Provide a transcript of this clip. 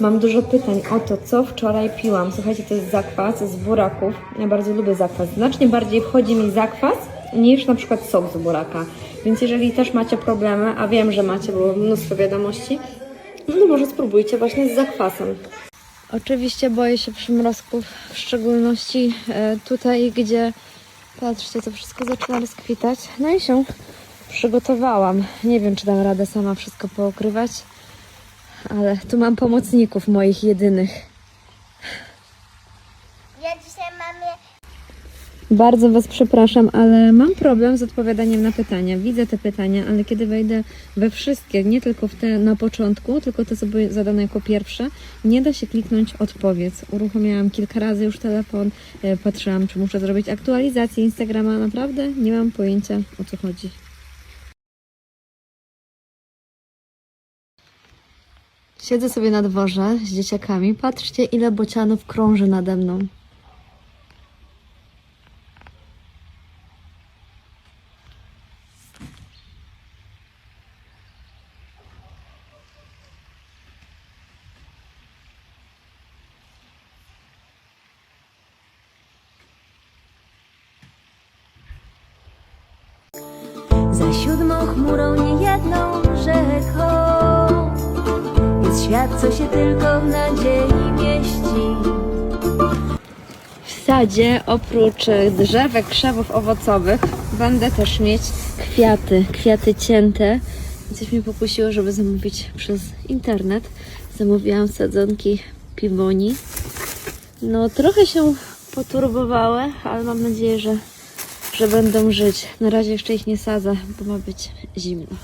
Mam dużo pytań o to, co wczoraj piłam. Słuchajcie, to jest zakwas z buraków. Ja bardzo lubię zakwas. Znacznie bardziej wchodzi mi zakwas niż na przykład sok z buraka. Więc jeżeli też macie problemy, a wiem, że macie, bo mnóstwo wiadomości, no może spróbujcie właśnie z zakwasem. Oczywiście boję się przymrozków, w szczególności e, tutaj, gdzie patrzcie, to wszystko zaczyna rozkwitać. No i się przygotowałam. Nie wiem, czy dam radę sama wszystko poukrywać, ale tu mam pomocników moich jedynych. Ja dzisiaj mamy Bardzo Was przepraszam, ale mam problem z odpowiadaniem na pytania. Widzę te pytania, ale kiedy wejdę we wszystkie, nie tylko w te na początku, tylko te, co były zadane jako pierwsze, nie da się kliknąć odpowiedz. Uruchomiłam kilka razy już telefon, e, patrzyłam, czy muszę zrobić aktualizację Instagrama. Naprawdę nie mam pojęcia, o co chodzi. Siedzę sobie na dworze z dzieciakami. Patrzcie, ile bocianów krąży nade mną. Za siódmą chmurą niejedną świat, co się tylko w nadziei mieści W sadzie oprócz e, drzewek, krzewów owocowych będę też mieć kwiaty, kwiaty cięte. Coś mnie pokusiło, żeby zamówić przez internet. Zamówiłam sadzonki piwoni. No trochę się poturbowały, ale mam nadzieję, że, że będą żyć. Na razie jeszcze ich nie sadzę, bo ma być zimno.